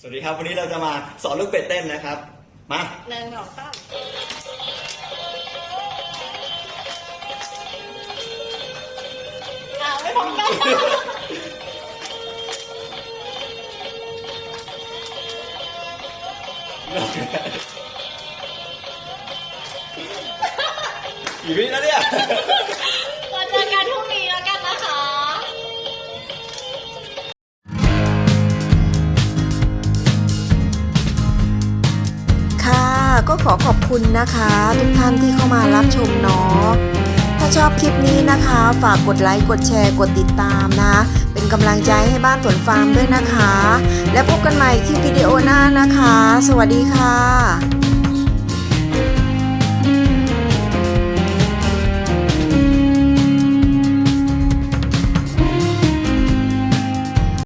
สวัสดีครับ วันนี้เราจะมาสอนลูกเป็ดเต้นนะครับ มาหนึ่งสองสามอ่าไม่พร้อมกันกี่วิแล้วเนี่ย ก็ขอขอบคุณนะคะ ทุกท่านที่เข้ามารับชมเนาะถ้าชอบคลิปนี้นะคะ ฝากกดไลค์กดแชร์กดติดตามนะ เป็นกำลังใจให้บ้านสวนฟาร์มด้วยนะคะ และพบกันใหม่คลิปวิดีโอหน้านะคะ สวัสดีค่ะ